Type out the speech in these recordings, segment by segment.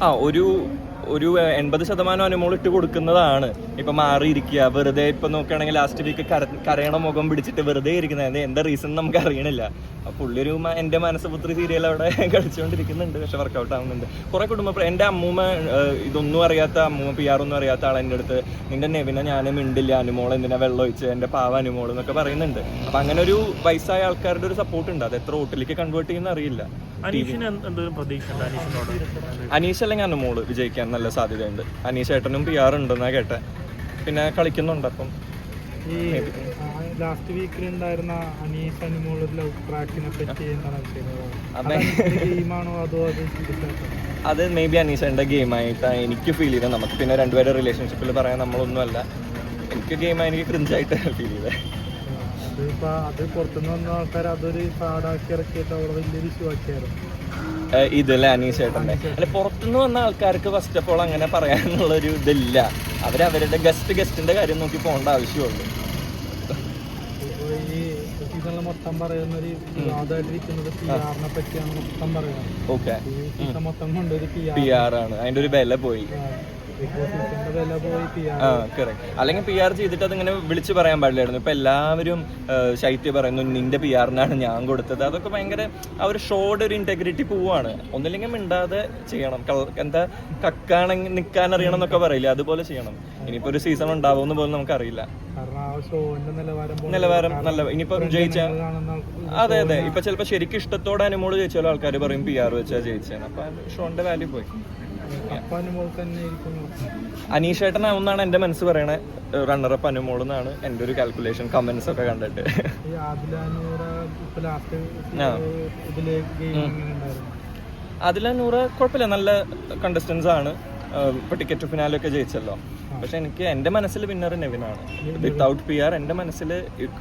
ആ ഒരു ഒരു എൺപത് ശതമാനം അനുമോൾ ഇട്ട് കൊടുക്കുന്നതാണ്. ഇപ്പൊ മാറിയിരിക്കുക. വെറുതെ ഇപ്പൊ നോക്കുകയാണെങ്കിൽ ലാസ്റ്റ് വീക്ക് കരയണ മുഖം പിടിച്ചിട്ട് വെറുതെ ഇരിക്കുന്നത്. എന്താ റീസൺ നമുക്ക് അറിയണില്ല അപ്പൊ പുള്ളി ഒരു എന്റെ മനസ്സുപുത്രി സീരിയൽ അവിടെ കളിച്ചുകൊണ്ടിരിക്കുന്നുണ്ട്. പക്ഷെ വർക്കൗട്ട് ആവുന്നുണ്ട്. കുറെ കുടുംബ എന്റെ അമ്മൂമ്മ ഇതൊന്നും അറിയാത്ത അമ്മൂമ്മ പി ആർ ഒന്നും അറിയാത്ത ആൾ എന്റെ അടുത്ത് നിന്റെ നെവിനെ ഞാൻ മിണ്ടില്ല. അനുമോൾ എന്തിനാ വെള്ളം ഒഴിച്ച്? എന്റെ പാവ അനുമോൾ എന്നൊക്കെ പറയുന്നുണ്ട്. അപ്പൊ അങ്ങനെ ഒരു വയസ്സായ ആൾക്കാരുടെ ഒരു സപ്പോർട്ട് ഉണ്ട്. അത് എത്ര വോട്ടിലേക്ക് കൺവേർട്ട് ചെയ്യുന്ന അറിയില്ല. അനീഷിന് എന്തെങ്കിലും പ്രതീക്ഷ അനീഷ് അല്ലെങ്കിൽ അനുമോൾ വിജയിക്കാൻ നല്ല സാധ്യതയുണ്ട്. അനീഷ് ഏട്ടനും പി ആർ ഉണ്ടെന്നാ കേട്ടെ. പിന്നെ കളിക്കുന്നുണ്ട് അപ്പം. ഈ ലാസ്റ്റ് വീക്കിൽ ഉണ്ടായിരുന്ന അനീഷ് അനുമോൾ ലവ് ട്രാക്കിനെ പറ്റി എന്താണ് അതെ. അതോ. മേ ബി ഗെയിം ഗെയിമായിട്ടാണ് എനിക്ക് ഫീൽ ചെയ്തത്. നമുക്ക് പിന്നെ രണ്ടുപേരുടെ റിലേഷൻഷിപ്പിൽ പറയാൻ നമ്മളൊന്നുമല്ല. എനിക്ക് ഗെയിം ആയി എനിക്ക് ക്രിഞ്ചായിട്ട് ഫീൽ ചെയ്തത്. അത് പുറത്തുനിന്ന് വന്ന ആൾക്കാർ അതൊരു പാടാക്കി ഇറക്കിയിട്ട് അവിടെ വലിയൊരു ഇഷ്യൂ ആക്കിയായിരുന്നു. ഏഹ് ഇതല്ലേ അനീഷ് ഏട്ടന്റെ അല്ല പുറത്തുനിന്ന് വന്ന ആൾക്കാർക്ക് ഫസ്റ്റ് ഓഫ് ഓൾ അങ്ങനെ പറയാനുള്ള ഒരു അവർ അവരുടെ ഗസ്റ്റ് ഗസ്റ്റിന്റെ കാര്യം നോക്കി പോകേണ്ട ആവശ്യമുള്ളൂ. ഈ സീസണിൽ മൊത്തം പറയുന്ന ഒരു വിവാദമായിട്ടിരിക്കുന്നത് പി ആറിനെ പറ്റിയാണ് മൊത്തം പറയുന്നത്. ഓക്കെ. ഈ സീസൺ മൊത്തം കൊണ്ടൊരു പി ആർ ആണ്. അതിന്റെ ഒരു വില പോയി. അല്ലെങ്കിൽ പി ആർ ചെയ്തിട്ട് അതിങ്ങനെ വിളിച്ചു പറയാൻ പാടില്ലായിരുന്നു. ഇപ്പൊ എല്ലാവരും ശൈത്യ പറയുന്നു നിന്റെ പി ആറിനാണ് ഞാൻ കൊടുത്തത്. അതൊക്കെ ഭയങ്കര ആ ഒരു ഷോയുടെ ഒരു ഇന്റഗ്രിറ്റി പോവാണ്. ഒന്നില്ലെങ്കിൽ മിണ്ടാതെ ചെയ്യണം. എന്താ കക്കാണെങ്കിൽ നിക്കാൻ അറിയണം എന്നൊക്കെ പറയില്ല? അതുപോലെ ചെയ്യണം. ഇനിയിപ്പോ ഒരു സീസൺ ഉണ്ടാവുമെന്ന് പോലും നമുക്ക് അറിയില്ല നിലവാരം നല്ല ഇനിയിപ്പോ ജയിച്ച അതെ അതെ. ഇപ്പൊ ചിലപ്പോ ശരിക്കും ഇഷ്ടത്തോടെ അനുമോട് ജയിച്ചാലും ആൾക്കാർ പറയും പി ആർ വെച്ചാ ജയിച്ചാണ് അപ്പൊ ഷോന്റെ വാല്യൂ പോയി. ആയിരിക്കും അനീഷേട്ടനാവുന്നാണ് എന്റെ മനസ്സ് പറയണേ. റണ്ണറപ്പ് അനുമോൾ എന്നാണ് എന്റെ ഒരു കാൽക്കുലേഷൻ കമന്റ്സ് ഒക്കെ കണ്ടിട്ട്. അതിൽ കുഴപ്പമില്ല നല്ല കണ്ടസ്റ്റൻസ് ആണ്. ഇപ്പൊ ടിക്കറ്റ് ഫിനാലൊക്കെ ജയിച്ചല്ലോ. പക്ഷെ എനിക്ക് എന്റെ മനസ്സിൽ വിന്നർ നെവിനാണ്. വിത്തൗട്ട് പി ആർ എന്റെ മനസ്സിൽ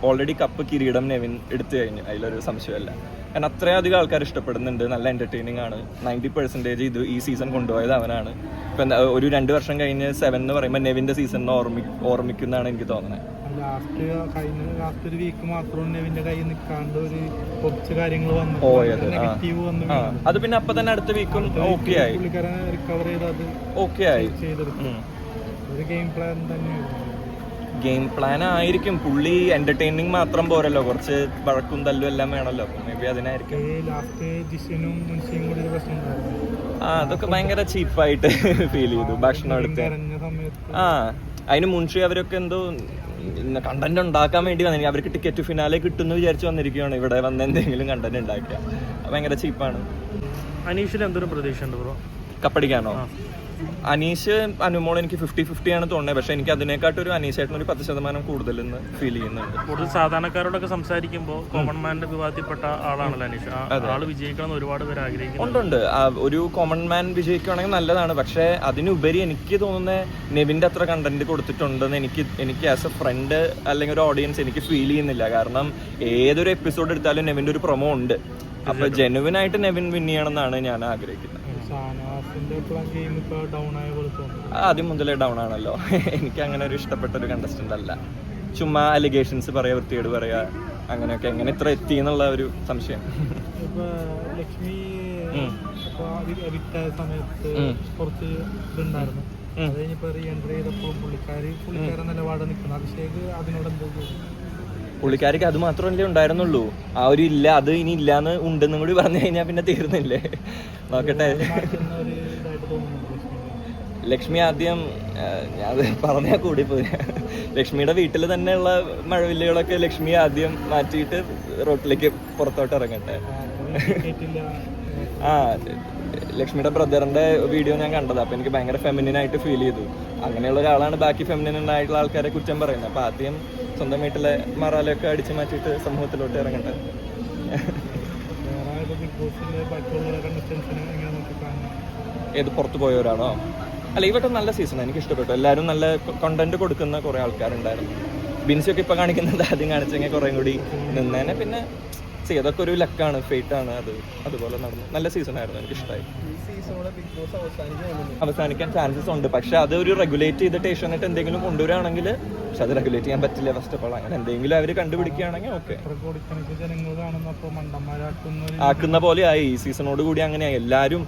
ഓൾറെഡി കപ്പ് കിരീടം നെവിൻ എടുത്തു കഴിഞ്ഞു. അതിലൊരു സംശയമല്ല. കാരണം അത്രയധികം ആൾക്കാർ ഇഷ്ടപ്പെടുന്നുണ്ട്. നല്ല എന്റർടൈനിങ് ആണ്. നയന്റി പെർസെന്റേജ് ഇത് ഈ സീസൺ കൊണ്ടുപോയത് അവനാണ്. ഇപ്പൊ എന്താ ഒരു രണ്ട് വർഷം കഴിഞ്ഞ് സെവൻ എന്ന് പറയുമ്പോൾ നെവിന്റെ സീസൺ ഓർമ്മി ഓർമ്മിക്കുന്നതാണ് എനിക്ക് തോന്നുന്നത്. ലാസ്റ്റ് കഴിഞ്ഞ ലാസ്റ്റ് ഒരു വീക്ക് മാത്രം നെവിന്റെ കയ്യിൽ നിൽക്കാണ്ട് ഒരു കുറച്ച് കാര്യങ്ങൾ വന്നു. നെഗറ്റീവ് വന്നു അത് പിന്നെ അപ്പൊ തന്നെ അടുത്ത വീക്കും ഓക്കെ ആയി. റിക്കവർ ചെയ്ത് അത് ഓക്കെ ആയി. ചെയ്തെടുത്തു. ഗെയിം പ്ലാൻ തന്നെയായിരുന്നു ഗെയിം പ്ലാൻ ആയിരിക്കും. പുള്ളി എന്റർടൈനിങ് മാത്രം പോരല്ലോ. കുറച്ച് വഴക്കും തല്ലും എല്ലാം വേണമല്ലോ മേ ബി അതിനായിരിക്കും. ആ അതൊക്കെ ഭയങ്കര ചീപ്പായിട്ട് ഫീൽ ചെയ്തു. ഭക്ഷണം എടുത്ത്. ആ അതിന് മുൻഷി അവരൊക്കെ എന്തോ കണ്ടന്റ് ഉണ്ടാക്കാൻ വേണ്ടി വന്നിരിക്കും അവർക്ക് ടിക്കറ്റ് ഫിനാലെ കിട്ടുമെന്ന് വിചാരിച്ചു വന്നിരിക്കുകയാണ്. ഇവിടെ വന്ന് എന്തെങ്കിലും കണ്ടന്റ് ഉണ്ടാക്കുക. ഭയങ്കര ചീപ്പാണ് അനീഷിൽ എന്തൊരു പ്രതീക്ഷ ഉണ്ട് ബ്രോ? കപ്പടിക്കാനോ? അനീഷ് അനുമോൾ എനിക്ക് ഫിഫ്റ്റി ഫിഫ്റ്റി ആണ് തോന്നുന്നത്. പക്ഷെ എനിക്ക് അതിനെക്കാട്ടും ഒരു അനീഷായിട്ടിന് ഒരു പത്ത് ശതമാനം കൂടുതൽ എന്ന് ഫീൽ ചെയ്യുന്നുണ്ട്. കൂടുതൽ സാധാരണക്കാരോടൊക്കെ സംസാരിക്കുമ്പോൾ കോമൺ മാന്റെ വിഭാഗത്തിൽപ്പെട്ട ആളാണല്ലോ അനീഷ്. ആൾ വിജയിക്കണം ഒരുപാട് പേര് ആഗ്രഹിക്കുന്നു ഉണ്ടുണ്ട്. ഒരു കോമൺ മാൻ വിജയിക്കുകയാണെങ്കിൽ നല്ലതാണ്. പക്ഷേ അതിനുപരി എനിക്ക് തോന്നുന്ന നെവിന്റെ അത്ര കണ്ടന്റ് കൊടുത്തിട്ടുണ്ടെന്ന് എനിക്ക് എനിക്ക് ആസ് എ ഫ്രണ്ട് അല്ലെങ്കിൽ ഒരു ഓഡിയൻസ് എനിക്ക് ഫീൽ ചെയ്യുന്നില്ല. കാരണം ഏതൊരു എപ്പിസോഡ് എടുത്താലും നെവിന്റെ ഒരു പ്രൊമോ ഉണ്ട്. അപ്പൊ ജെനുവിനായിട്ട് നെവിൻ വിൻ ചെയ്യണമെന്നാണ് ഞാൻ ആഗ്രഹിക്കുന്നത്. ആദ്യം മുതലേ ഡൗൺ ആണല്ലോ. എനിക്ക് അങ്ങനെ ഒരു ഇഷ്ടപ്പെട്ട ഒരു കണ്ടസ്റ്റന്റ് അല്ല. ചുമ്മാ അലിഗേഷൻസ് പറയാ വൃത്തിയോട് പറയാ അങ്ങനെയൊക്കെ എങ്ങനെ ഇത്ര എത്തി എന്നുള്ള ഒരു സംശയം. ലക്ഷ്മി സമയത്ത്. കുറച്ച് ഇതുണ്ടായിരുന്നു. അത് കഴിഞ്ഞിപ്പോ റീ എൻട്രി ചെയ്തപ്പോ പുള്ളിക്കാരി പുള്ളിക്കാരൻ നിലപാട് നിൽക്കുന്നു അഭിഷേക് അതിനോട് എന്തോ പുള്ളിക്കാരിക്ക് അത് മാത്രമല്ലേ ഉണ്ടായിരുന്നുള്ളൂ. ആ ഒരു ഇല്ല അത് ഇനി ഇല്ലാന്ന് ഉണ്ടെന്നും കൂടി പറഞ്ഞു കഴിഞ്ഞാൽ പിന്നെ തീർന്നില്ലേ? നോക്കട്ടെ. ലക്ഷ്മി ആദ്യം ഞാൻ പറഞ്ഞാൽ കൂടി പോയി ലക്ഷ്മിയുടെ വീട്ടിൽ തന്നെയുള്ള മഴവില്ലുകളൊക്കെ ലക്ഷ്മി ആദ്യം മാറ്റിയിട്ട് റോട്ടിലേക്ക് പുറത്തോട്ട് ഇറങ്ങട്ടെ. ആ ലക്ഷ്മിയുടെ ബ്രദറിന്റെ വീഡിയോ ഞാൻ കണ്ടത്. അപ്പൊ എനിക്ക് ഭയങ്കര ഫെമിനിനായിട്ട് ഫീൽ ചെയ്തു. അങ്ങനെയുള്ള ഒരാളാണ് ബാക്കി ഫെമിനിൻ ആയിട്ടുള്ള ആൾക്കാരെ കുറ്റം പറയുന്നത്. അപ്പൊ ആദ്യം സ്വന്തം വീട്ടിലെ മറാലൊക്കെ അടിച്ചു മാറ്റിയിട്ട് സമൂഹത്തിലോട്ട് ഇറങ്ങട്ടെ. ഏത് പുറത്തു പോയവരാണോ? അല്ല ഈ വട്ടം നല്ല സീസൺ എനിക്ക് ഇഷ്ടപ്പെട്ടു. എല്ലാവരും നല്ല കണ്ടന്റ് കൊടുക്കുന്ന കുറെ ആൾക്കാരുണ്ടായിരുന്നു. ബിൻസി ഒക്കെ ഇപ്പൊ കാണിക്കുന്നത് ആദ്യം കാണിച്ചെങ്കിൽ കുറേ കൂടി നിന്നേനെ. പിന്നെ ചെയ്യും അതൊക്കെ ഒരു ലക്കാണ് ഫേറ്റ് ആണ് അത് അതുപോലെ നടന്നു. നല്ല സീസൺ ആയിരുന്നു എനിക്ക് ഇഷ്ടമായി അവസാനിക്കാൻ ചാൻസസ് ഉണ്ട്. പക്ഷെ അത് ഒരു റെഗുലേറ്റ് ചെയ്തിട്ട് ഏഷ്യാനെറ്റ് എന്തെങ്കിലും കൊണ്ടുവരാണെങ്കിൽ പക്ഷെ അത് റെഗുലേറ്റ് ചെയ്യാൻ പറ്റില്ല ഫസ്റ്റ് ഓഫ് ഓൾ അങ്ങനെ എന്തെങ്കിലും അവർ കണ്ടുപിടിക്കുകയാണെങ്കിൽ ഓക്കെ ആക്കുന്ന പോലെ ആയി ഈ സീസണോട് കൂടി അങ്ങനെയായി. എല്ലാവരും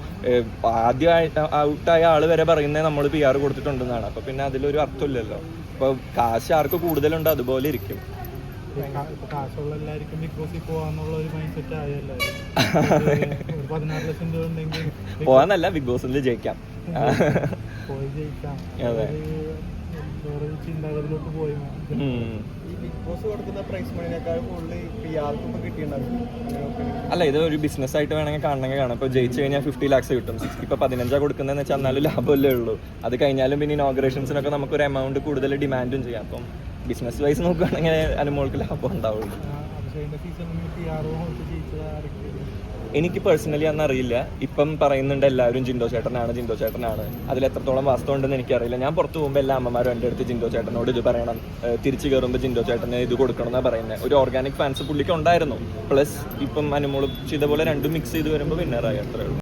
ആദ്യമായിട്ട് ഔട്ടായ ആൾ വരെ പറയുന്നത് നമ്മൾ പി ആർ കൊടുത്തിട്ടുണ്ടെന്നാണ്. അപ്പൊ പിന്നെ അതിലൊരു അർത്ഥമില്ലല്ലോ. അപ്പൊ കാശ് ആർക്ക് കൂടുതലുണ്ട് അതുപോലെ ഇരിക്കും. കാശുള്ള എല്ലാവർക്കും ബിഗ് ബോസിൽ പോവാന്നുള്ള ഒരു മൈൻഡ് സെറ്റ് ആയല്ലോ ഒരു പതിനാറ് ലക്ഷം രൂപ ഉണ്ടെങ്കിൽ പോവാന്നല്ല ബിഗ് ബോസിൽ ജയിക്കാം. പോയി ജയിക്കാം. വേറെ ചിന്താഗതിയിലോട്ട് പോയി ബോസ് ഇപ്പൊ കിട്ടിയിട്ടുണ്ടാവും അല്ല ഇത് ഒരു ബിസിനസ് ആയിട്ട് വേണമെങ്കിൽ കാണണമെങ്കിൽ കാണാം. ഇപ്പോൾ ജയിച്ചു കഴിഞ്ഞാൽ ഫിഫ്റ്റി ലാക്സ് കിട്ടും. ഇപ്പൊ പതിനഞ്ചാ കൊടുക്കുന്നതെന്ന് വെച്ചാൽ എന്നാലും ലാഭമല്ലേ ഉള്ളൂ. അത് കഴിഞ്ഞാലും പിന്നെ ഇനോഗ്രേഷൻസിനൊക്കെ നമുക്ക് ഒരു എമൗണ്ട് കൂടുതൽ ഡിമാൻഡും ചെയ്യാം. അപ്പം ബിസിനസ് വൈസ് നോക്കുകയാണെങ്കിൽ അനുമോൾക്ക് ലാഭം ഉണ്ടാവുള്ളൂ. എനിക്ക് പേഴ്സണലി അന്ന് അറിയില്ല. ഇപ്പം പറയുന്നുണ്ട് എല്ലാവരും ജിൻഡോ ചേട്ടനാണ് ജിൻഡോ ചേട്ടനാണ്. അതിൽ എത്രത്തോളം വാസ്തവം ഉണ്ടെന്ന് എനിക്കറിയില്ല. ഞാൻ പുറത്തു പോകുമ്പോൾ എല്ലാ അമ്മമാരും എന്റെ അടുത്ത് ജിൻഡോ ചേട്ടനോട് ഇത് പറയണം. തിരിച്ചു കയറുമ്പോൾ ജിൻഡോ ചേട്ടന് ഇത് കൊടുക്കണം എന്നാണ് പറയുന്നത് ഒരു ഓർഗാനിക് ഫാൻസ് പുള്ളിക്ക് ഉണ്ടായിരുന്നു. പ്ലസ് ഇപ്പം അനുമോളും ചെയ്ത പോലെ രണ്ടും മിക്സ് ചെയ്ത് വരുമ്പോൾ വിന്നറായി അത്രേ ഉള്ളൂ.